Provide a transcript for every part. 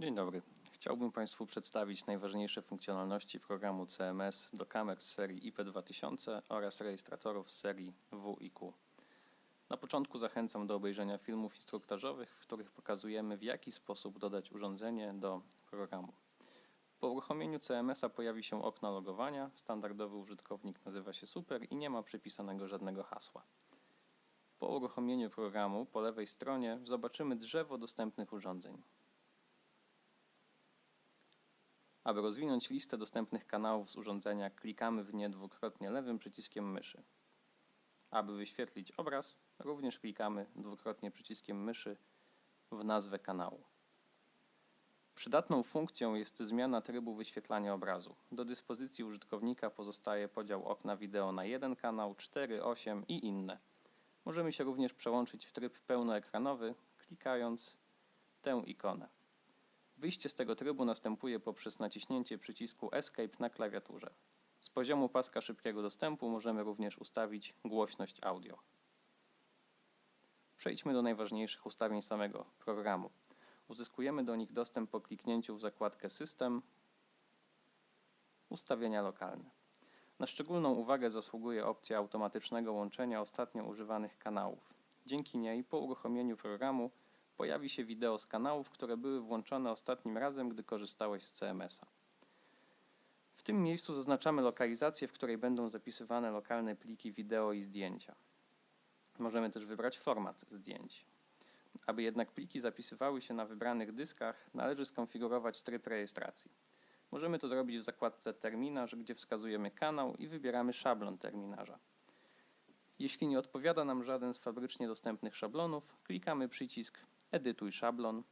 Dzień dobry. Chciałbym Państwu przedstawić najważniejsze funkcjonalności programu CMS do kamer z serii IP2000 oraz rejestratorów z serii W i Q. Na początku zachęcam do obejrzenia filmów instruktażowych, w których pokazujemy w jaki sposób dodać urządzenie do programu. Po uruchomieniu CMS-a pojawi się okno logowania. Standardowy użytkownik nazywa się Super i nie ma przypisanego żadnego hasła. Po uruchomieniu programu po lewej stronie zobaczymy drzewo dostępnych urządzeń. Aby rozwinąć listę dostępnych kanałów z urządzenia, klikamy w nie dwukrotnie lewym przyciskiem myszy. Aby wyświetlić obraz, również klikamy dwukrotnie przyciskiem myszy w nazwę kanału. Przydatną funkcją jest zmiana trybu wyświetlania obrazu. Do dyspozycji użytkownika pozostaje podział okna wideo na jeden kanał, 4, 8 i inne. Możemy się również przełączyć w tryb pełnoekranowy, klikając tę ikonę. Wyjście z tego trybu następuje poprzez naciśnięcie przycisku Escape na klawiaturze. Z poziomu paska szybkiego dostępu możemy również ustawić głośność audio. Przejdźmy do najważniejszych ustawień samego programu. Uzyskujemy do nich dostęp po kliknięciu w zakładkę System, Ustawienia lokalne. Na szczególną uwagę zasługuje opcja automatycznego łączenia ostatnio używanych kanałów. Dzięki niej po uruchomieniu programu pojawi się wideo z kanałów, które były włączone ostatnim razem, gdy korzystałeś z CMS-a. W tym miejscu zaznaczamy lokalizację, w której będą zapisywane lokalne pliki wideo i zdjęcia. Możemy też wybrać format zdjęć. Aby jednak pliki zapisywały się na wybranych dyskach, należy skonfigurować tryb rejestracji. Możemy to zrobić w zakładce Terminarz, gdzie wskazujemy kanał i wybieramy szablon terminarza. Jeśli nie odpowiada nam żaden z fabrycznie dostępnych szablonów, klikamy przycisk Edytuj szablon,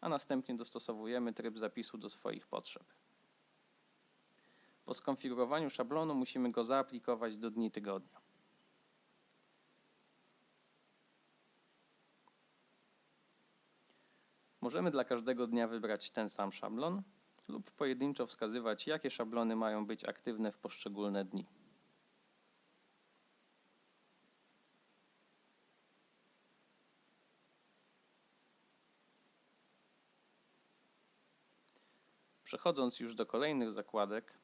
a następnie dostosowujemy tryb zapisu do swoich potrzeb. Po skonfigurowaniu szablonu musimy go zaaplikować do dni tygodnia. Możemy dla każdego dnia wybrać ten sam szablon lub pojedynczo wskazywać, jakie szablony mają być aktywne w poszczególne dni. Przechodząc już do kolejnych zakładek,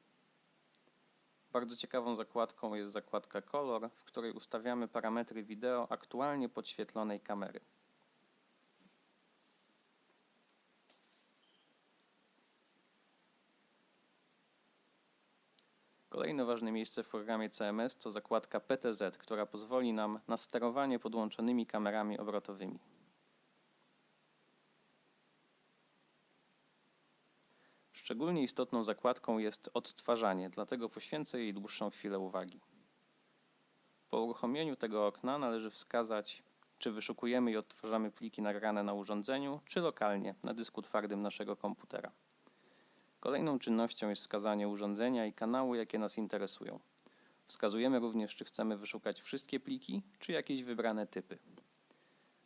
bardzo ciekawą zakładką jest zakładka Color, w której ustawiamy parametry wideo aktualnie podświetlonej kamery. Kolejne ważne miejsce w programie CMS to zakładka PTZ, która pozwoli nam na sterowanie podłączonymi kamerami obrotowymi. Szczególnie istotną zakładką jest odtwarzanie, dlatego poświęcę jej dłuższą chwilę uwagi. Po uruchomieniu tego okna należy wskazać, czy wyszukujemy i odtwarzamy pliki nagrane na urządzeniu, czy lokalnie na dysku twardym naszego komputera. Kolejną czynnością jest wskazanie urządzenia i kanału, jakie nas interesują. Wskazujemy również, czy chcemy wyszukać wszystkie pliki, czy jakieś wybrane typy.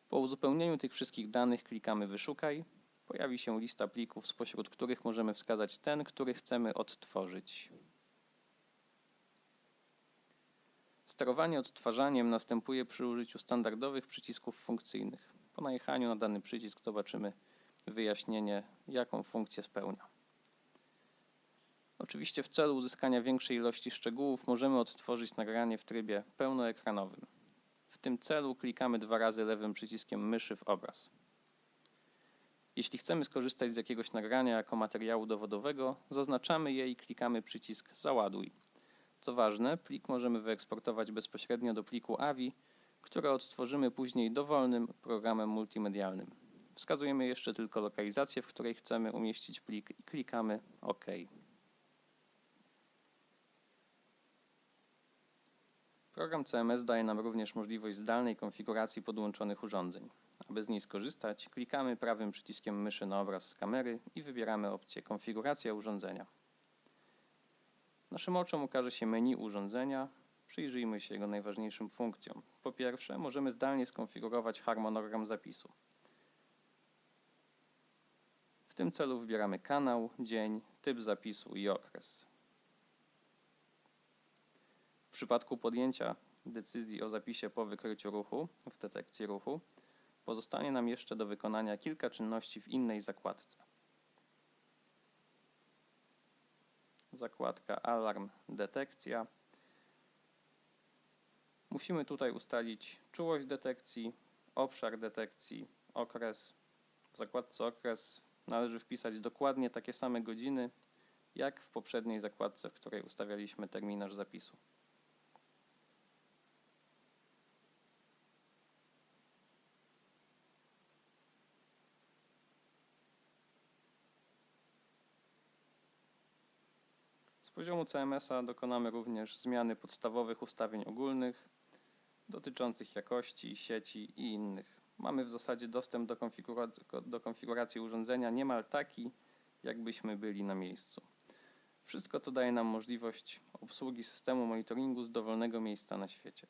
Po uzupełnieniu tych wszystkich danych klikamy Wyszukaj. Pojawi się lista plików, spośród których możemy wskazać ten, który chcemy odtworzyć. Sterowanie odtwarzaniem następuje przy użyciu standardowych przycisków funkcyjnych. Po najechaniu na dany przycisk zobaczymy wyjaśnienie, jaką funkcję spełnia. Oczywiście w celu uzyskania większej ilości szczegółów możemy odtworzyć nagranie w trybie pełnoekranowym. W tym celu klikamy dwa razy lewym przyciskiem myszy w obraz. Jeśli chcemy skorzystać z jakiegoś nagrania jako materiału dowodowego, zaznaczamy je i klikamy przycisk Załaduj. Co ważne, plik możemy wyeksportować bezpośrednio do pliku AVI, które odtworzymy później dowolnym programem multimedialnym. Wskazujemy jeszcze tylko lokalizację, w której chcemy umieścić plik i klikamy OK. Program CMS daje nam również możliwość zdalnej konfiguracji podłączonych urządzeń. Aby z niej skorzystać, klikamy prawym przyciskiem myszy na obraz z kamery i wybieramy opcję Konfiguracja urządzenia. Naszym oczom ukaże się menu urządzenia. Przyjrzyjmy się jego najważniejszym funkcjom. Po pierwsze, możemy zdalnie skonfigurować harmonogram zapisu. W tym celu wybieramy kanał, dzień, typ zapisu i okres. W przypadku podjęcia decyzji o zapisie po wykryciu ruchu w detekcji ruchu, Pozostanie nam jeszcze do wykonania kilka czynności w innej zakładce. Zakładka Alarm Detekcja. Musimy tutaj ustalić czułość detekcji, obszar detekcji, okres. W zakładce Okres należy wpisać dokładnie takie same godziny, jak w poprzedniej zakładce, w której ustawialiśmy terminarz zapisu. Poziomu CMS-a dokonamy również zmiany podstawowych ustawień ogólnych dotyczących jakości, sieci i innych. Mamy w zasadzie dostęp do konfiguracji, do konfiguracji urządzenia niemal taki, jakbyśmy byli na miejscu. Wszystko to daje nam możliwość obsługi systemu monitoringu z dowolnego miejsca na świecie.